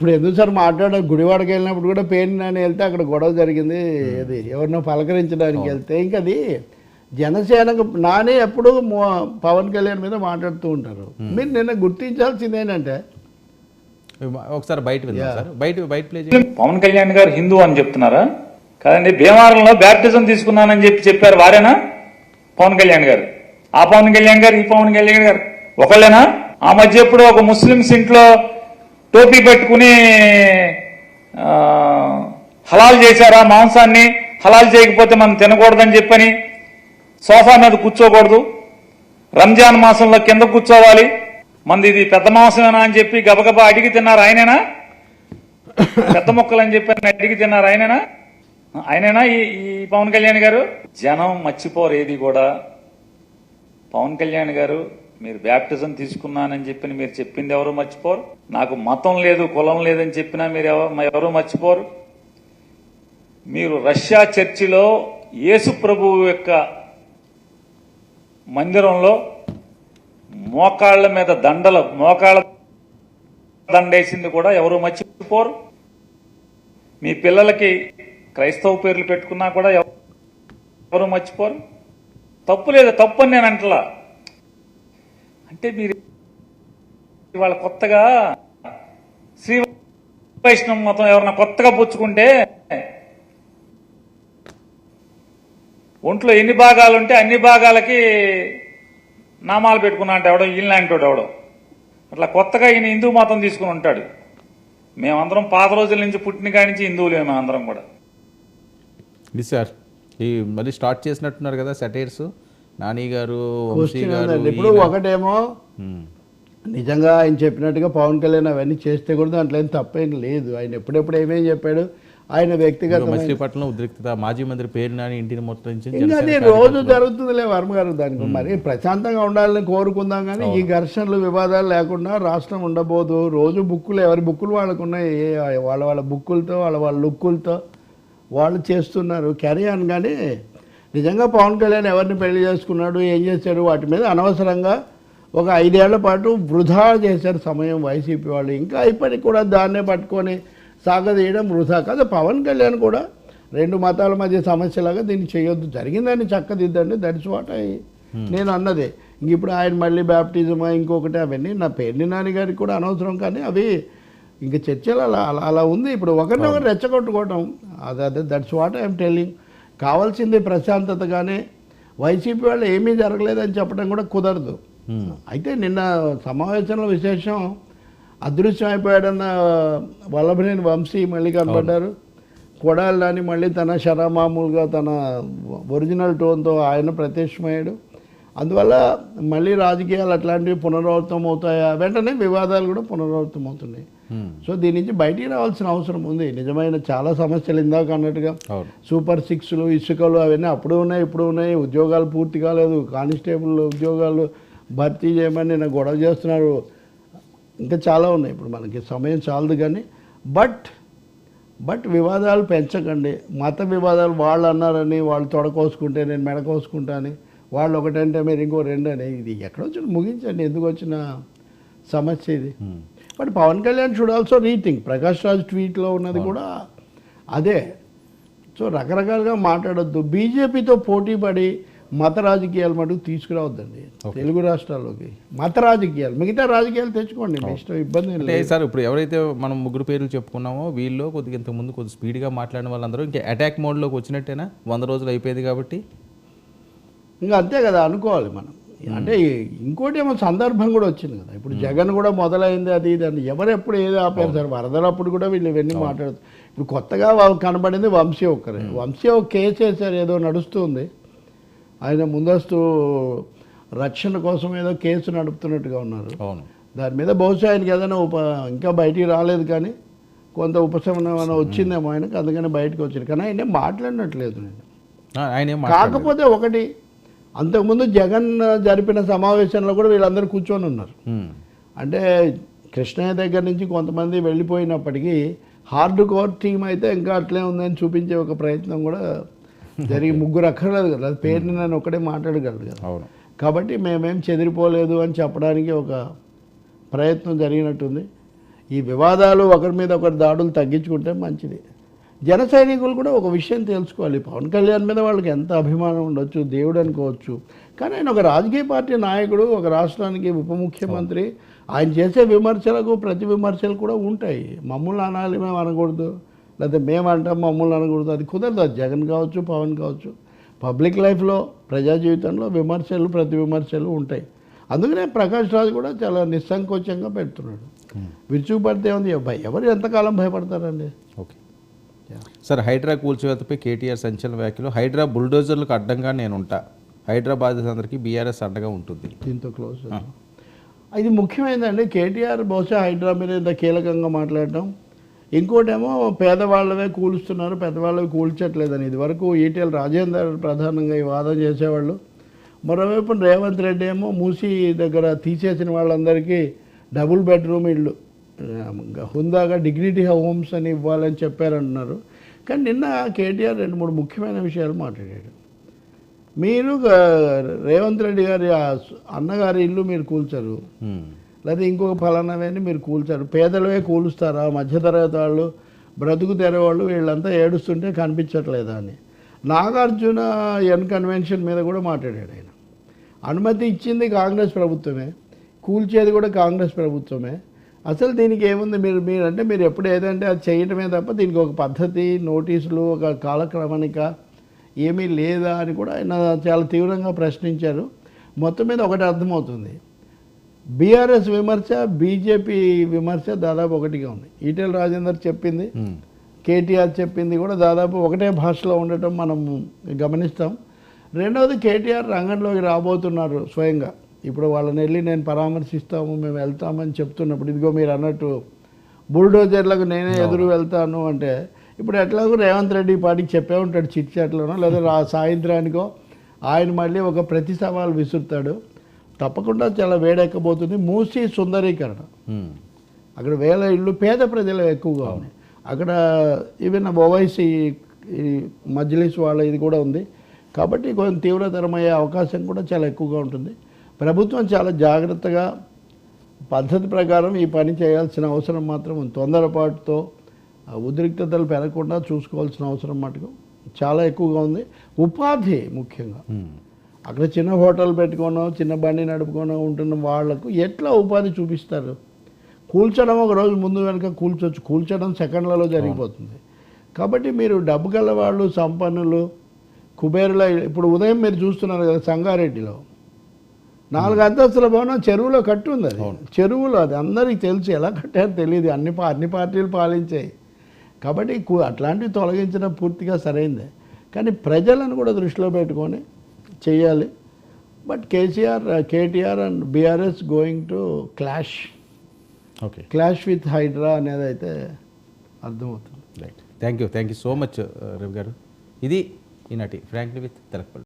ఇప్పుడు ఎందుకు సార్ మాట్లాడ గుడివాడకి వెళ్ళినప్పుడు కూడా పేరు నాని వెళ్తే అక్కడ గొడవ జరిగింది. అది ఎవరినో పలకరించడానికి వెళ్తే. ఇంకా అది జనసేనకు నాని ఎప్పుడు పవన్ కళ్యాణ్ మీద మాట్లాడుతూ ఉంటారు. మీరు నిన్న గుర్తించాల్సింది ఏంటంటే? ఒకసారి బయట విందాం సార్. బయట బయట ప్లే పవన్ కళ్యాణ్ గారు హిందూ అని చెప్తున్నారా? కాదండి భీమవరంలో బ్యాప్టిజం తీసుకున్నానని చెప్పి చెప్పారు వారేనా? పవన్ కళ్యాణ్ గారు. ఆ పవన్ కళ్యాణ్ గారు ఈ పవన్ కళ్యాణ్ గారు. ఒకళ్ళేనా? ఆ మధ్య ఎప్పుడు ఒక ముస్లిమ్స్ ఇంట్లో టోపీ పెట్టుకుని హలాల్ చేశారా మాంసాన్ని? హలాల్ చేయకపోతే మనం తినకూడదని చెప్పని సోఫా మీద కూర్చోకూడదు. రంజాన్ మాసంలో కింద కూర్చోవాలి. మంది ఇది పెద్ద మాంసమేనా అని చెప్పి గబగబా అడిగి తిన్నారు ఆయనేనా? పెద్ద మొక్కలు అని చెప్పి అడిగి తిన్నారు ఆయనేనా? ఆయనేనా ఈ ఈ పవన్ కళ్యాణ్ గారు? జనం మర్చిపోరు ఏది కూడా. పవన్ కళ్యాణ్ గారు మీరు బ్యాప్టిజం తీసుకున్నానని చెప్పి మీరు చెప్పింది ఎవరు మర్చిపోరు? నాకు మతం లేదు కులం లేదని చెప్పినా మీరు ఎవరు మర్చిపోరు? మీరు రష్యా చర్చిలో యేసు ప్రభువు యొక్క మందిరంలో మోకాళ్ళ మీద దండలు మోకాళ్ళ దండేసింది కూడా ఎవరు మర్చిపోరు? మీ పిల్లలకి క్రైస్తవ పేర్లు పెట్టుకున్నా కూడా ఎవరు మర్చిపోరు? తప్పు లేదు తప్పు అని నేను అంటలా. అంటే మీరు ఇవాళ కొత్తగా శ్రీ వైష్ణవ మతం ఎవరన్నా కొత్తగా పుచ్చుకుంటే ఒంట్లో ఎన్ని భాగాలు ఉంటే అన్ని భాగాలకి నామాలు పెట్టుకున్నా అంటే ఎవడో ఈయనలాంటి ఎవడో. అట్లా కొత్తగా ఈయన హిందూ మతం తీసుకుని ఉంటాడు. మేమందరం పాత రోజుల నుంచి పుట్టిన కాడి నుంచి హిందువులే మేమందరం కూడా. సార్ ఈ మళ్ళీ స్టార్ట్ చేసినట్టున్నారు కదా సెటైర్స్. నాని గారు ఇప్పుడు. ఒకటేమో నిజంగా ఆయన చెప్పినట్టుగా పవన్ కళ్యాణ్ అవన్నీ చేస్తే కూడా దాంట్లో ఏం తప్పేం లేదు. ఆయన ఎప్పుడెప్పుడు ఏమేం చెప్పాడు? ఆయన వ్యక్తిగత మచిలీపట్నంలో ఉద్రిక్తత మాజీ మంత్రి పేరు నాని ఇంటిని మొత్తం ఇంకా అది రోజు జరుగుతుందిలే వర్మ గారు దానికి. మరి ప్రశాంతంగా ఉండాలని కోరుకుందాం కానీ ఈ ఘర్షణలు వివాదాలు లేకుండా రాష్ట్రం ఉండబోదు. రోజు బుక్కులు ఎవరి బుక్కులు వాళ్ళకు ఉన్నాయి? ఏ- వాళ్ళ వాళ్ళ బుక్కులతో వాళ్ళ వాళ్ళ లుక్కులతో వాళ్ళు చేస్తున్నారు. క్యారీ ఆన్ కానీ నిజంగా పవన్ కళ్యాణ్ ఎవరిని పెళ్ళి చేసుకున్నాడు ఏం చేశాడు వాటి మీద అనవసరంగా ఒక ఐదేళ్ళ పాటు వృధా చేశారు సమయం వైసీపీ వాళ్ళు. ఇంకా ఇప్పటికి కూడా దాన్నే పట్టుకొని సాగదీయడం వృధా. కాదు పవన్ కళ్యాణ్ కూడా రెండు మతాల మధ్య సమస్యలాగా దీన్ని చేయొద్దు. జరిగిందని చక్కదిద్దండి. దట్స్ వాట్ ఐ నేను అన్నదే. ఇంక ఇప్పుడు ఆయన మళ్ళీ బ్యాప్టిజమా ఇంకొకటి అవన్నీ నా పేర్ని నాని గారికి కూడా అనవసరం. కానీ అవి ఇంకా చర్చలు అలా అలా అలా ఉంది. ఇప్పుడు ఒకరినొకరు రెచ్చగొట్టుకోవటం అదే అదే దట్స్ వాట్ ఐఎమ్ టెల్లింగ్ కావాల్సింది ప్రశాంతతగానే వైసీపీ వాళ్ళు ఏమీ జరగలేదని చెప్పడం కూడా కుదరదు. అయితే నిన్న సమావేశంలో విశేషం అదృశ్యం అయిపోయాడన్న వల్లభనేని వంశీ మళ్ళీ కనబడ్డారు కొడాలి నాని మళ్ళీ తన శరమామూలుగా తన ఒరిజినల్ టోన్తో ఆయన ప్రత్యక్షమయ్యాడు. అందువల్ల మళ్ళీ రాజకీయాలు అట్లాంటివి పునరావృతం అవుతాయా వెంటనే వివాదాలు కూడా పునరావృతం అవుతున్నాయి సో దీని నుంచి బయటికి రావాల్సిన అవసరం ఉంది. నిజమైన చాలా సమస్యలు ఇందాక అన్నట్టుగా సూపర్ సిక్స్లు ఇసుకలు అవన్నీ అప్పుడు ఉన్నాయి ఇప్పుడు ఉన్నాయి. ఉద్యోగాలు పూర్తి కాలేదు. కానిస్టేబుల్ ఉద్యోగాలు భర్తీ చేయమని నిన్న గొడవ చేస్తున్నారు. ఇంకా చాలా ఉన్నాయి. ఇప్పుడు మనకి సమయం చాలదు కానీ బట్ బట్ వివాదాలు పెంచకండి. మత వివాదాలు వాళ్ళు అన్నారని వాళ్ళు తొడకోసుకుంటే నేను మెడకోసుకుంటా అని వాళ్ళు ఒకటంటే మీరు ఇంకో రెండు అని. ఇది ఎక్కడ వచ్చిన ముగించండి. ఎందుకు వచ్చిన సమస్య ఇది? But Pawan Kalyan should also rethink Prakash Raj ట్వీట్లో ఉన్నది కూడా అదే. సో రకరకాలుగా మాట్లాడొద్దు. బీజేపీతో పోటీ పడి మత రాజకీయాలు మటుకు తీసుకురావద్దండి. తెలుగు రాష్ట్రాల్లోకి. మత రాజకీయాలు. మిగతా రాజకీయాలు తెచ్చుకోండి మీ ఇష్టం ఇబ్బంది లేదు. సార్ ఇప్పుడు ఎవరైతే మనం ముగ్గురు పేర్లు చెప్పుకున్నామో వీళ్ళు కొద్దిగా ఇంతకుముందు కొద్దిగా స్పీడ్గా మాట్లాడిన వాళ్ళందరూ ఇంకా అటాక్ మోడ్లోకి వచ్చినట్టేనా? వంద రోజులు అయిపోయింది కాబట్టి? ఇంకా అంతే కదా అనుకోవాలి మనం. అంటే ఇంకోటి ఏమో సందర్భం కూడా వచ్చింది కదా. ఇప్పుడు జగన్ కూడా మొదలైంది అది ఇది అని. ఎవరు ఎప్పుడు ఏది ఆపారు సార్? వరదలప్పుడు కూడా వీళ్ళు ఇవన్నీ మాట్లాడుతారు ఇప్పుడు కొత్తగా కనబడింది వంశీ ఒక్కరే. వంశీ ఒక కేసు వేశారు ఏదో నడుస్తుంది ఆయన ముందస్తు రక్షణ కోసం ఏదో కేసు నడుపుతున్నట్టుగా ఉన్నారు. అవును. దాని మీద బహుశా ఆయనకి ఏదైనా ఉప ఇంకా బయటికి రాలేదు కానీ కొంత ఉపశమనం వచ్చిందేమో ఆయనకు అందుకని బయటకు వచ్చింది. కానీ ఆయన ఏం మాట్లాడినట్లేదు. నేను. కాకపోతే ఒకటి అంతకుముందు జగన్ జరిపిన సమావేశంలో కూడా వీళ్ళందరూ కూర్చొని ఉన్నారు. అంటే కృష్ణయ్య దగ్గర నుంచి కొంతమంది వెళ్ళిపోయినప్పటికీ హార్డ్ కోర్ టీం అయితే ఇంకా అట్లే ఉందని చూపించే ఒక ప్రయత్నం కూడా జరిగి ముగ్గురు అక్కర్లేదు కదా. అది పేరుని నేను ఒకటే మాట్లాడగలడు కదా. అవును. కాబట్టి మేమేం చెదిరిపోలేదు అని చెప్పడానికి ఒక ప్రయత్నం జరిగినట్టుంది. ఈ వివాదాలు ఒకరి మీద ఒకరి దాడులు తగ్గించుకుంటే మంచిది. జన సైనికులు కూడా ఒక విషయం తెలుసుకోవాలి. పవన్ కళ్యాణ్ మీద వాళ్ళకి ఎంత అభిమానం ఉండొచ్చు దేవుడు అనుకోవచ్చు. కానీ ఆయన ఒక రాజకీయ పార్టీ నాయకుడు ఒక రాష్ట్రానికి ఉప ముఖ్యమంత్రి. ఆయన చేసే విమర్శలకు ప్రతి విమర్శలు కూడా ఉంటాయి. మమ్మల్ని అనాలి మేము అనకూడదు. లేకపోతే మేము అంటాం మమ్మల్ని అనకూడదు. అది కుదరదు. అది జగన్ కావచ్చు పవన్ కావచ్చు. పబ్లిక్ లైఫ్లో ప్రజా జీవితంలో విమర్శలు ప్రతి విమర్శలు ఉంటాయి. అందుకనే ప్రకాష్ రాజు కూడా చాలా నిస్సంకోచంగా పెడుతున్నాడు. విరుచుకుపడితే ఉంది ఎవరు ఎంతకాలం భయపడతారండి? సార్ హైడ్రా కూల్చివేతపై కేటీఆర్ సంచలన వ్యాఖ్యలు. హైడ్రా బుల్డోజర్లకు అడ్డంగా నేను ఉంటా. హైడ్రా బాధితులందరికీ బీఆర్ఎస్ అండగా ఉంటుంది. దీంతో క్లోజ్ ఇది ముఖ్యమైనదండి కేటీఆర్ బహుశా హైడ్రా మీద ఇంత కీలకంగా మాట్లాడటం ఇంకోటేమో పేదవాళ్ళవే కూలుస్తున్నారు. పెద్దవాళ్ళవి కూల్చట్లేదని. ఇదివరకు ఈటీఎల్ రాజేందర్ ప్రధానంగా ఈ వాదన చేసేవాళ్ళు. మరోవైపు రేవంత్ రెడ్డి ఏమో మూసి దగ్గర తీసేసిన వాళ్ళందరికీ డబుల్ బెడ్రూమ్ ఇళ్ళు హుందాగా డిగ్నిటీ హోమ్స్ అని ఇవ్వాలని చెప్పారంటున్నారు కానీ నిన్న కేటీఆర్ రెండు మూడు ముఖ్యమైన విషయాలు మాట్లాడాడు. మీరు రేవంత్ రెడ్డి గారి అన్నగారి ఇల్లు మీరు కూల్చరు. లేదా ఇంకొక ఫలానావని మీరు కూల్చారు. పేదలవే కూలుస్తారా? మధ్యతరగతి వాళ్ళు బ్రతుకు తెరవాళ్ళు వీళ్ళంతా ఏడుస్తుంటే కనిపించట్లేదా అని. నాగార్జున ఎన్ కన్వెన్షన్ మీద కూడా మాట్లాడాడు ఆయన. అనుమతి ఇచ్చింది కాంగ్రెస్ ప్రభుత్వమే. కూల్చేది కూడా కాంగ్రెస్ ప్రభుత్వమే. అసలు దీనికి ఏముంది? మీరు మీరు అంటే మీరు ఎప్పుడు ఏదంటే అది చేయటమే తప్ప దీనికి ఒక పద్ధతి నోటీసులు ఒక కాలక్రమణిక ఏమీ లేదా అని కూడా ఆయన చాలా తీవ్రంగా ప్రశ్నించారు. మొత్తం మీద ఒకటి అర్థమవుతుంది. బీఆర్ఎస్ విమర్శ బీజేపీ విమర్శ దాదాపు ఒకటిగా ఉంది. ఈటెల రాజేందర్ చెప్పింది. కేటీఆర్ చెప్పింది కూడా దాదాపు ఒకటే భాషలో ఉండటం మనం గమనిస్తాం. రెండవది కేటీఆర్ రంగంలోకి రాబోతున్నారు స్వయంగా. ఇప్పుడు వాళ్ళని వెళ్ళి నేను పరామర్శిస్తాము మేము వెళ్తామని చెప్తున్నప్పుడు ఇదిగో మీరు అన్నట్టు బుల్డోజర్లకు నేనే ఎదురు వెళ్తాను అంటే ఇప్పుడు ఎట్లాగో రేవంత్ రెడ్డి ఈ పాటికి చెప్పే ఉంటాడు చిట్ చాట్లోనో లేదా సాయంత్రానికో ఆయన మళ్ళీ ఒక ప్రతి సవాల్ విసురుతాడు. తప్పకుండా చాలా వేడెక్కబోతుంది. మూసి సుందరీకరణ. అక్కడ వేల ఇళ్ళు పేద ప్రజలు ఎక్కువగా ఉన్నాయి. అక్కడ ఈవెన్ ఓవైసీ మజ్లిస్ వాళ్ళ ఇది కూడా ఉంది. కాబట్టి కొంచెం తీవ్రతరమయ్యే అవకాశం కూడా చాలా ఎక్కువగా ఉంటుంది. ప్రభుత్వం చాలా జాగ్రత్తగా పద్ధతి ప్రకారం ఈ పని చేయాల్సిన అవసరం మాత్రం తొందరపాటుతో ఉద్రిక్తతలు పెరగకుండా చూసుకోవాల్సిన అవసరం మటుకు చాలా ఎక్కువగా ఉంది. ఉపాధి ముఖ్యంగా. అక్కడ చిన్న హోటల్ పెట్టుకోనో చిన్న బండి నడుపుకోనో ఉంటున్న వాళ్ళకు ఎట్లా ఉపాధి చూపిస్తారు? కూల్చడం ఒక రోజు ముందు వెనుక కూల్చొచ్చు. కూల్చడం సెకండ్లలో జరిగిపోతుంది. కాబట్టి మీరు డబ్బు గల వాళ్ళు సంపన్నులు కుబేరుల ఇప్పుడు ఉదయం మీరు చూస్తున్నారు కదా సంగారెడ్డిలో. నాలుగు అంతస్తుల భవనం చెరువులో కట్టి ఉంది అది చెరువులో అది అందరికీ తెలుసు ఎలా కట్టారో తెలియదు. అన్ని అన్ని పార్టీలు పాలించాయి. కాబట్టి అట్లాంటివి తొలగించడం పూర్తిగా సరైందే. కానీ ప్రజలను కూడా దృష్టిలో పెట్టుకొని చేయాలి but KCR KTR and BRS going to clash. Okay. Clash with Hydraa అనేది అయితే అర్థమవుతుంది. Right. Thank you thank you so much Ravi గారు. ఇది ఈనాటి ఫ్రాంక్లీ విత్ తెలకపల్లి.